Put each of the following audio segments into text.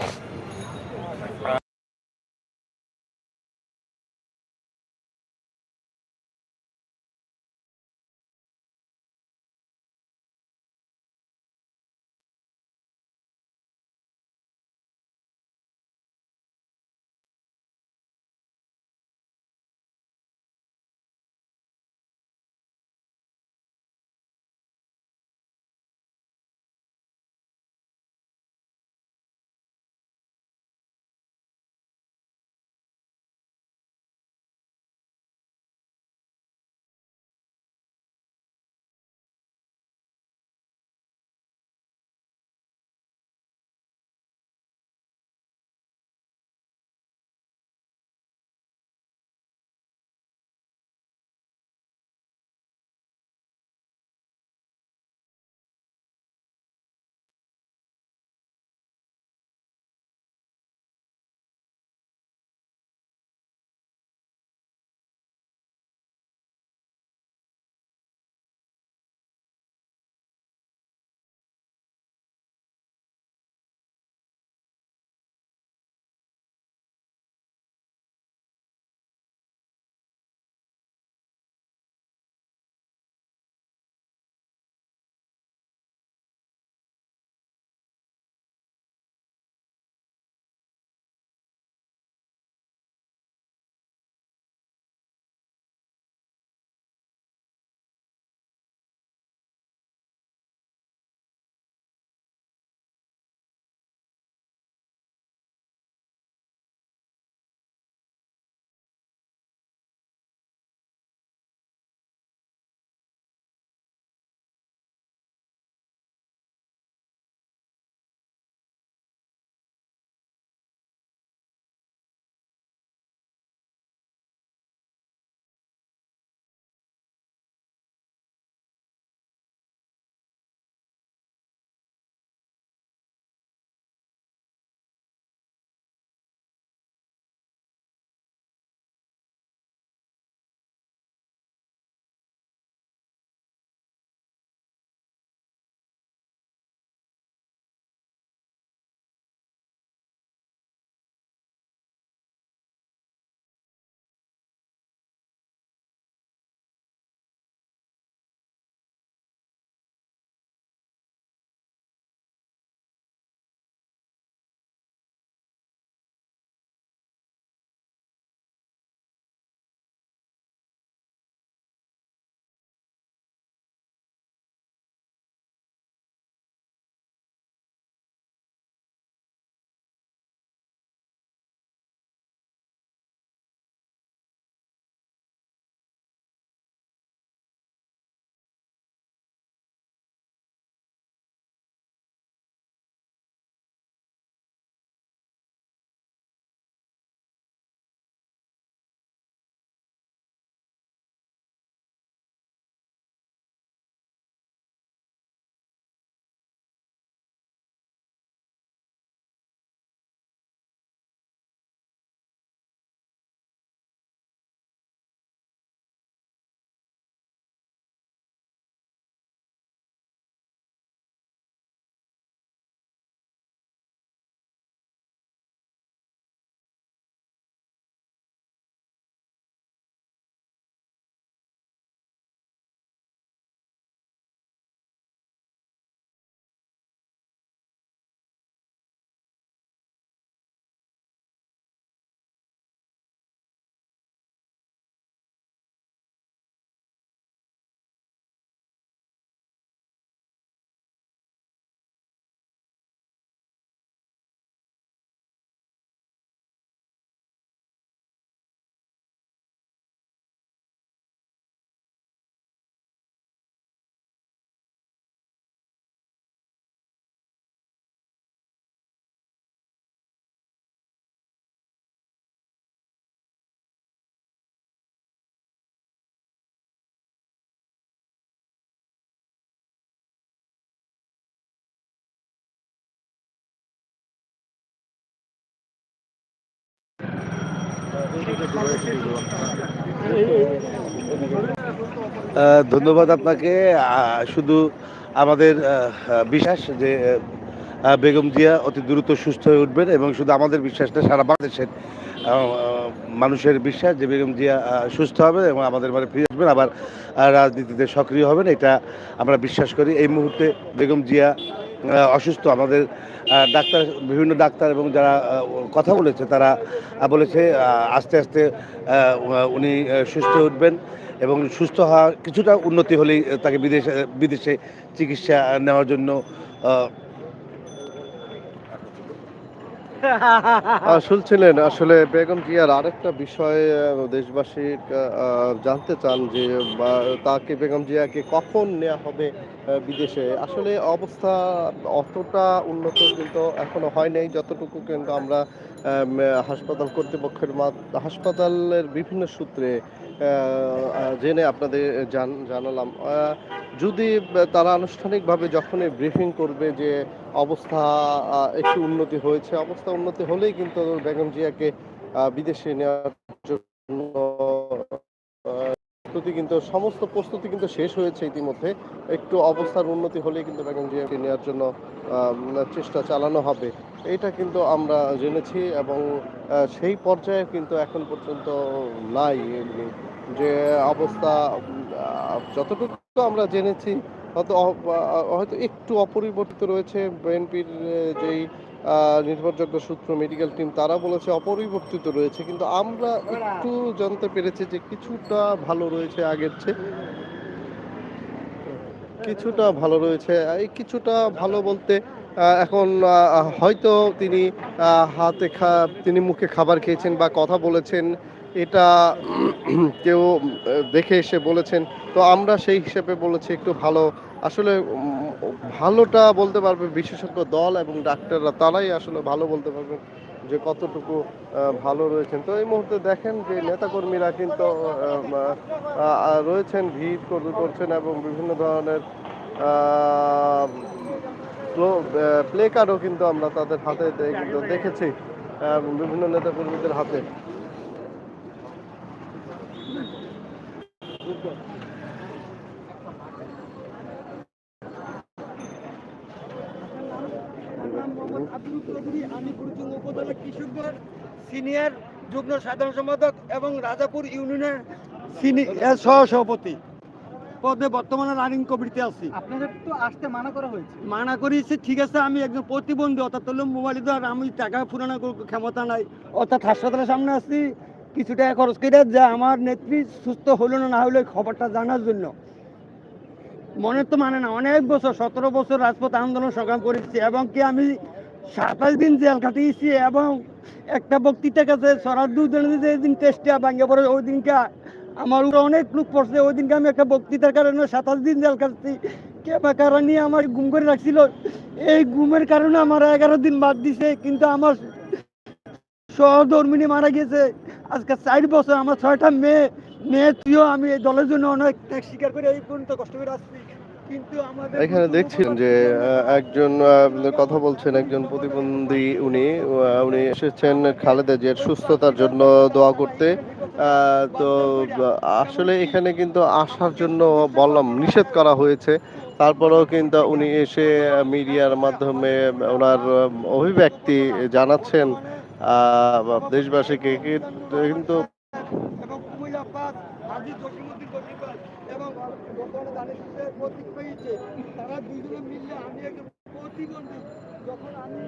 you ধন্যবাদ আপনাকে। শুধু আমাদের বিশ্বাস যে বেগম জিয়া অতি দ্রুত সুস্থ হয়ে উঠবেন এবং শুধু আমাদের বিশ্বাসটা, সারা বাংলাদেশের মানুষের বিশ্বাস যে বেগম জিয়া সুস্থ হবে এবং আমাদের মানে ফিরে আসবেন, আবার রাজনীতিতে সক্রিয় হবেন, এটা আমরা বিশ্বাস করি। এই মুহূর্তে বেগম জিয়া অসুস্থ। আমাদের ডাক্তার, বিভিন্ন ডাক্তার এবং যারা কথা বলেছে, তারা বলেছে আস্তে আস্তে উনি সুস্থ উঠবেন এবং সুস্থ হওয়া কিছুটা উন্নতি হলেই তাকে বিদেশে বিদেশে চিকিৎসা নেওয়ার জন্য শুনছিলেন আসলে বেগম জিয়ার আরেকটা বিষয় আহ, দেশবাসী জানতে চান যে তাকে বেগম জিয়াকে কখন নেওয়া হবে বিদেশে? আসলে অবস্থা অতটা উন্নত কিন্তু এখনও হয় নাই যতটুকু কিন্তু আমরা হাসপাতাল কর্তৃপক্ষের হাসপাতালের বিভিন্ন সূত্রে জেনে আপনাদের জান- জানালাম। যদি তারা আনুষ্ঠানিকভাবে যখনই ব্রিফিং করবে যে অবস্থা একটু উন্নতি হয়েছে। অবস্থা উন্নতি হলেই কিন্তু বেগম জিয়াকে বিদেশে নেওয়ার জন্য প্রস্তুতি কিন্তু, সমস্ত প্রস্তুতি কিন্তু শেষ হয়েছে ইতিমধ্যে। একটু অবস্থার উন্নতি হলেই কিন্তু বেগম জিয়াকে নেওয়ার জন্য চেষ্টা চালানো হবে। এটা কিন্তু আমরা জেনেছি এবং সেই পর্যায়ে কিন্তু এখন পর্যন্ত নাই। যে অবস্থা যতটুকু আমরা জেনেছি হয়তো হয়তো একটু অপরিবর্তিত রয়েছে বিএনপির যেই নির্ভরযোগ্য সূত্র মেডিকেল টিম, তারা বলেছে অপরিবর্তিত রয়েছে। কিন্তু আমরা একটু জানতে পেরেছি যে কিছুটা ভালো রয়েছে আগের চেয়ে। কিছুটা ভালো রয়েছে। এই কিছুটা ভালো বলতে এখন হয়তো তিনি হাতে খা তিনি মুখে খাবার খেয়েছেন বা কথা বলেছেন। এটা কেউ দেখে এসে বলেছেন। তো আমরা সেই হিসেবে বলেছি একটু ভালো। আসলে ভালোটা বলতে পারবে বিশেষজ্ঞ দল এবং ডাক্তাররা। তারাই আসলে ভালো বলতে পারবেন যে কতটুকু ভালো রয়েছেন। তো এই মুহূর্তে দেখেন যে নেতাকর্মীরা কিন্তু রয়েছেন, ভিড় কর- করছেন এবং বিভিন্ন ধরনের প্লে কার্ডও কিন্তু আমরা তাদের হাতে কিন্তু দেখেছি বিভিন্ন নেতাকর্মীদের হাতে। সিনিয়র যুগ্ম সাধারণ সম্পাদক এবং রাজাপুর ইউনিয়নের সিনিয়র সহ সভাপতি পদে বর্তমানে রানিং কমিটিতে আছি। আপনাদের তো আসতে মানা করা হয়েছে। মানা করেছি ঠিক আছে আমি একজন প্রতিবন্ধী অর্থাৎ হলো মোবাইল দ্বারা আমি টাকা ফুরানো ক্ষমতা নাই। অর্থাৎ হাসপাতালের সামনে আসছি কিছু টাকা খরচ করে যে আমার নেত্রী সুস্থ হলো না না হলে খবরটা জানার জন্য। মনে তো মানে না অনেক বছর সতেরো বছর রাজপথ আন্দোলন সংগ্রাম করেছি এবং কি আমি সাতাশ দিন জেল কাটিয়েছি এবং একটা বক্তৃতা কাছে সরার দুজনে যে দিন টেস্টে ভাঙে পড়ে, ওই দিনকে আমার অনেক লোক পড়ছে, ওই দিনকে আমি একটা বক্তৃতার কারণে সাতাশ দিন জেল কাটছি কে বা কারণ নিয়ে আমার গুম করে রাখছিল, এই গুমের কারণে আমার এগারো দিন বাদ দিছে, কিন্তু আমার সহধর্মিনী মারা গেছে আজকে চার বছর, আমার ছয়টা মেয়ে মেয়ে তুইও আমি এই দলের জন্য অনেক ত্যাগ স্বীকার করে এই পর্যন্ত কষ্ট করে আসছি। এখানে দেখছিলেন যে একজন কথা বলছেন একজন প্রতিবন্ধী উনি উনি এসেছেন খালেদা জিয়ার সুস্থতার জন্য দোয়া করতে। তো আসলে এখানে কিন্তু আসার জন্য বললাম নিষেধ করা হয়েছে। তারপরেও কিন্তু উনি এসে মিডিয়ার মাধ্যমে ওনার অভিব্যক্তি জানাচ্ছেন। দেশবাসীকে কিন্তু এবং কুমিল্লা পাস হাজি জসিমুদ্দিন জসিমবাস এবং বর্তমানে দানিশ হোসেন প্রতীক পেয়েছে তারা দুজনে মিললে আমি একজন প্রতিবন্ধী যখন আমি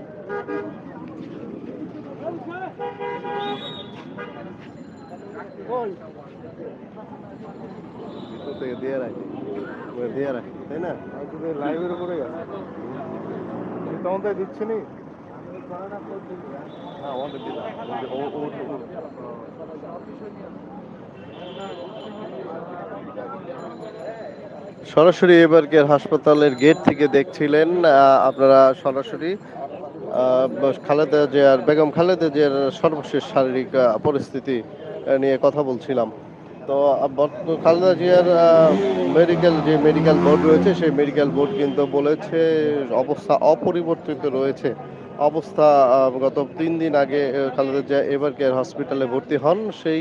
ভিতর থেকে দিয়ে রাখি দিয়ে রাখি তাই না? লাইভের উপরে গেছে তখন তো দিচ্ছে নি হ্যাঁ আমাদের দিলাম। ও- সরাসরি এবারকের হাসপাতালের গেট থেকে দেখছিলেন আপনারা সরাসরি খালেদা জিয়ার, বেগম খালেদা জিয়ার সর্বশেষ শারীরিক পরিস্থিতি নিয়ে কথা বলছিলাম। তো খালেদা জিয়ার মেডিকেল যে মেডিকেল বোর্ড রয়েছে, সেই মেডিকেল বোর্ড কিন্তু বলেছে অবস্থা অপরিবর্তিত রয়েছে। অবস্থা গত তিন দিন আগে খালেদা জিয়া এবার কেয়ার হসপিটালে ভর্তি হন। সেই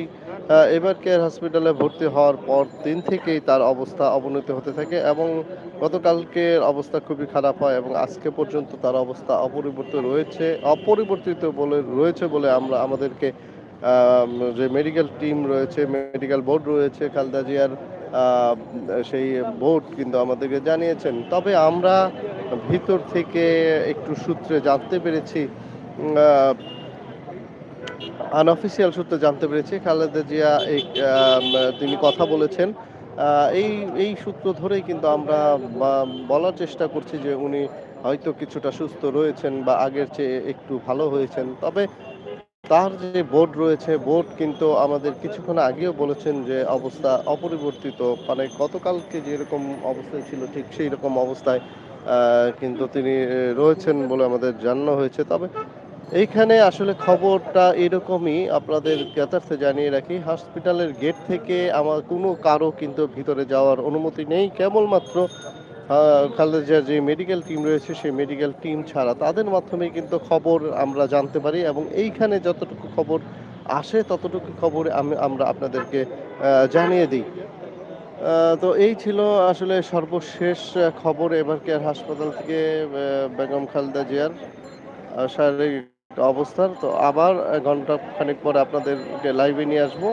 এবার কেয়ার হসপিটালে ভর্তি হওয়ার পর দিন থেকেই তার অবস্থা অবনতি হতে থাকে এবং গতকালকের অবস্থা খুবই খারাপ হয় এবং আজকে পর্যন্ত তার অবস্থা অপরিবর্তিত রয়েছে, অপরিবর্তিত বলে, রয়েছে বলে আমরা, আমাদেরকে যে মেডিকেল টিম রয়েছে মেডিকেল বোর্ড রয়েছে, খালদা জিয়ার সেই বোর্ড কিন্তু আমাদেরকে জানিয়েছেন। তবে আমরা ভিতর থেকে একটু সূত্রে জানতে পেরেছি আনঅফিসিয়াল সূত্রে জানতে পেরেছি, খালেদা জিয়া এই তিনি কথা বলেছেন। এই এই সূত্র ধরেই কিন্তু আমরা বলার চেষ্টা করছি যে উনি হয়তো কিছুটা সুস্থ রয়েছেন বা আগের চেয়ে একটু ভালো হয়েছেন। তবে তার যে বোর্ড রয়েছে, বোর্ড কিন্তু আমাদের কিছুক্ষণ আগেও বলেছেন যে অবস্থা অপরিবর্তিত। মানে গতকালকে যেরকম অবস্থায় ছিল, ঠিক সেই রকম অবস্থায় কিন্তু তিনি রয়েছেন বলে আমাদের জানানো হয়েছে। তবে এইখানে আসলে খবরটা এরকমই আপনাদের জ্ঞাতার্থে জানিয়ে রাখি হসপিটালের গেট থেকে আমার কোনো কারও কিন্তু ভিতরে যাওয়ার অনুমতি নেই। কেবলমাত্র আহ, খালেদা জিয়ার যে মেডিকেল টিম রয়েছে সেই মেডিকেল টিম ছাড়া তাদের মাধ্যমে কিন্তু খবর আমরা জানতে পারি এবং এইখানে যতটুকু খবর আসে ততটুকু খবর আমি আমরা আপনাদেরকে জানিয়ে দিই। তো এই ছিল আসলে সর্বশেষ খবর এবার কেয়ার হাসপাতাল থেকে বেগম খালেদা জিয়ার শারীরিক অবস্থার তো আবার ঘণ্টা খানিক পরে আপনাদেরকে লাইভে নিয়ে আসব।